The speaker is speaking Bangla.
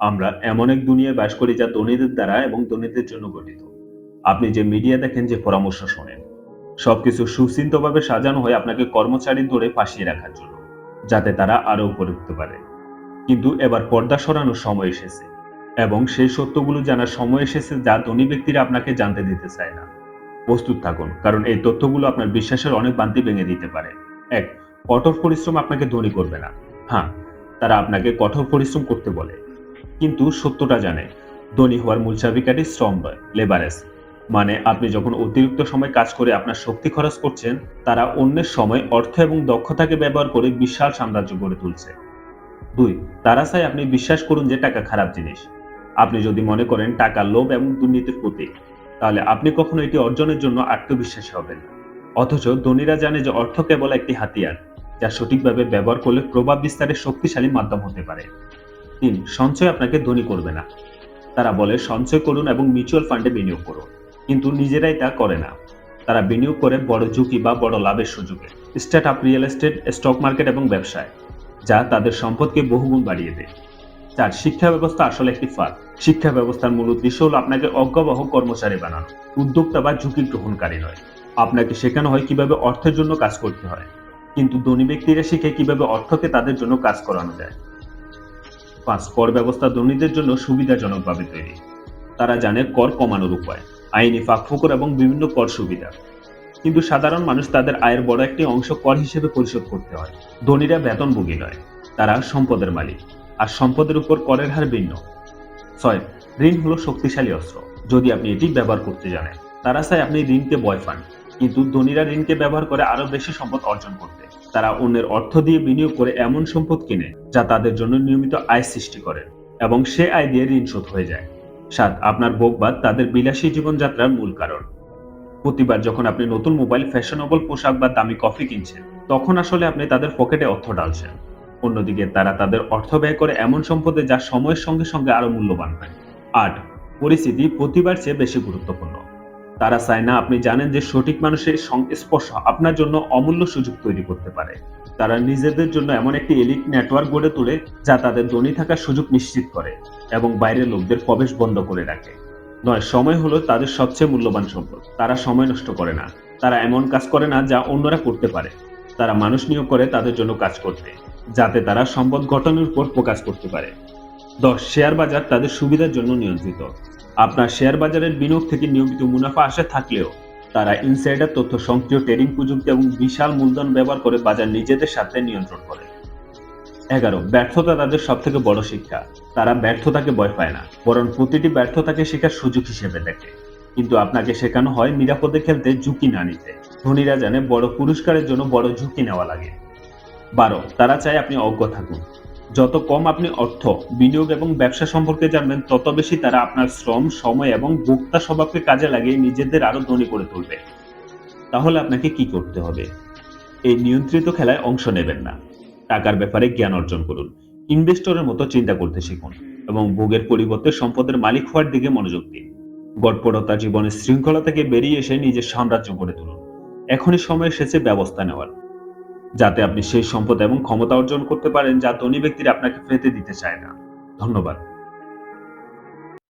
আমরা এমন এক দুনিয়ায় বাস করি যা ধনীদের দ্বারা এবং ধনীদের জন্য গঠিত। আপনি যে মিডিয়া দেখেন, যে পরামর্শ শোনেন, সবকিছু সুচিন্তভাবে সাজানো হয়ে আপনাকে কর্মচারী ধরে ফাঁসিয়ে রাখার জন্য, যাতে তারা আরও উপরে উঠতে পারে। কিন্তু এবার পর্দা সরানোর সময় এসেছে এবং সেই সত্যগুলো জানার সময় এসেছে যা ধনী ব্যক্তিরা আপনাকে জানতে দিতে চায় না। প্রস্তুত থাকুন, কারণ এই তথ্যগুলো আপনার বিশ্বাসের অনেক বান্তি ভেঙে দিতে পারে। এক, কঠোর পরিশ্রম আপনাকে ধনী করবে না। হ্যাঁ তারা আপনাকে কঠোর পরিশ্রম করতে বলে। কিন্তু সত্যটা জানে। ধনী হওয়ার মূল চাবিকাঠি শ্রম নয়, লেবারেজ। মানে আপনি যখন অতিরিক্ত সময় কাজ করে আপনার শক্তি খরচ করছেন, তারা অন্যের সময় অর্থ এবং দক্ষতাকে ব্যবহার করে বিশাল সাম্রাজ্য গড়ে তুলছে। দুই, তারা চাই আপনি বিশ্বাস করুন যে টাকা খারাপ জিনিস। আপনি যদি মনে করেন টাকা লোভ এবং দুর্নীতির প্রতীক, তাহলে আপনি কখনো এটি অর্জনের জন্য আত্মবিশ্বাসী হবেন। অথচ ধনীরা জানে যে অর্থ কেবল একটি হাতিয়ার, যা সঠিকভাবে ব্যবহার করলে প্রভাব বিস্তারের শক্তিশালী মাধ্যম হতে পারে। তিন সঞ্চয় আপনাকে ধনী করবে না। তারা বলে, সঞ্চয় করুন এবং মিউচুয়াল ফান্ডে বিনিয়োগ করুন। কিন্তু নিজেরাই তা করে না। তারা বিনিয়োগ করে বড় ঝুঁকি বা বড় লাভের সুযোগে। Start up real estate, stock market এবং ব্যবসায়, যা তাদের সম্পদকে বহুগুণ বাড়িয়ে দেয়। চার, শিক্ষা ব্যবস্থা আসলে একটি ফাঁদ। শিক্ষা ব্যবস্থার মূল উদ্দেশ্য হল আপনাকে অজ্ঞাবহ কর্মচারী বানানো, উদ্যোক্তা বা ঝুঁকি গ্রহণকারী নয়। আপনাকে শেখানো হয় কীভাবে অর্থের জন্য কাজ করতে হয়। কিন্তু ধনী ব্যক্তিরা শিখে কীভাবে অর্থকে তাদের জন্য কাজ করানো যায়। পাঁচ কর ব্যবস্থা ধনীদের জন্য সুবিধাজনকভাবে তৈরি। তারা জানে কর কমানোর উপায়, আইনি ফাঁকফোকর এবং বিভিন্ন কর সুবিধা। কিন্তু সাধারণ মানুষ তাদের আয়ের বড় একটি অংশ কর হিসেবে পরিশোধ করতে হয়। ধনীরা বেতনভোগী নয়, তারা সম্পদের মালিক। আর সম্পদের উপর করের হার ভিন্ন। ছয়, ঋণ হলো শক্তিশালী অস্ত্র। যদি আপনি এটি ব্যবহার করতে জানেন, তারা চায় আপনি ঋণকে বয় পান। কিন্তু ধনীরা ঋণকে ব্যবহার করে আরও বেশি সম্পদ অর্জন করতে। তারা অন্যের অর্থ দিয়ে বিনিয়োগ করে এমন সম্পদ কিনে, যা তাদের জন্য নিয়মিত আয় সৃষ্টি করে এবং সে আয় দিয়ে ঋণ শোধ হয়ে যায়। সাত, আপনার ভোগবাদ তাদের বিলাসী জীবনযাত্রার মূল কারণ। প্রতিবার যখন আপনি নতুন মোবাইল, ফ্যাশনেবল পোশাক বা দামি কফি কিনছেন, তখন আসলে আপনি তাদের পকেটে অর্থ ডালছেন অন্যদিকে, তারা তাদের অর্থ ব্যয় করে এমন সম্পদে যা সময়ের সঙ্গে সঙ্গে আরও মূল্যবান হয়। আট, পরিস্থিতি প্রতিবার চেয়ে বেশি গুরুত্বপূর্ণ। তারা চায় না। আপনি জানেন যে সঠিক মানুষের সংস্পর্শ আপনার জন্য অমূল্য সুযোগ তৈরি করতে পারে। তারা নিজেদের জন্য এমন একটি এলিট নেটওয়ার্ক গড়ে তোলে যা তাদের ধনী থাকার সুযোগ নিশ্চিত করে এবং বাইরের লোকদের প্রবেশ বন্ধ করে রাখে। নয়, সময় হলো তাদের সবচেয়ে মূল্যবান সম্পদ। তারা সময় নষ্ট করে না। তারা এমন কাজ করে না যা অন্যরা করতে পারে। তারা মানুষ নিয়োগ করে তাদের জন্য কাজ করতে, যাতে তারা সম্পদ গঠনের উপর প্রকাশ করতে পারে। দশ, শেয়ার বাজার তাদের সুবিধার জন্য নিয়ন্ত্রিত। আপনার শেয়ার বাজারের বিনিয়োগ থেকে নিয়মিত মুনাফা আসে থাকলেও, তারা ইনসাইডার তথ্য সক্রিয় ট্রেডিং প্রযুক্তি এবং বিশাল মূলধন ব্যবহার করে বাজার নিজেদের সাথে নিয়ন্ত্রণ করে। এগারো, ব্যর্থতা তাদের সব থেকে বড় শিক্ষা। তারা ব্যর্থতাকে ভয় পায় না, বরং প্রতিটি ব্যর্থতাকে শেখার সুযোগ হিসেবে দেখে। কিন্তু আপনাকে শেখানো হয় নিরাপদে খেলতে ঝুঁকি না নিতে। ধনীরা জানে বড় পুরস্কারের জন্য বড় ঝুঁকি নেওয়া লাগে। বারো, তারা চায় আপনি অজ্ঞ থাকুন। যত কম আপনি অর্থ, বিনিয়োগ এবং ব্যবসা সম্পর্কে জানবেন, তত বেশি তারা আপনার শ্রম, সময় এবং ভোক্তা স্বভাবকে কাজে লাগিয়ে নিজেদের আরও ধনী করে তুলবে। তাহলে আপনাকে কি করতে হবে? এই নিয়ন্ত্রিত খেলায় অংশ নেবেন না। টাকার ব্যাপারে জ্ঞান অর্জন করুন। ইনভেস্টরের মতো চিন্তা করতে শিখুন এবং ভোগের পরিবর্তে সম্পদের মালিক হওয়ার দিকে মনোযোগ দিন। গড়পড়তা জীবনের শৃঙ্খলা থেকে বেরিয়ে এসে নিজের সাম্রাজ্য গড়ে তুলুন। এখনই সময় এসেছে ব্যবস্থা নেওয়ার। যাতে আপনি সেই সম্পদ এবং ক্ষমতা অর্জন করতে পারেন যা ধনী ব্যক্তিরা আপনাকে ফেতে দিতে চায় না। ধন্যবাদ।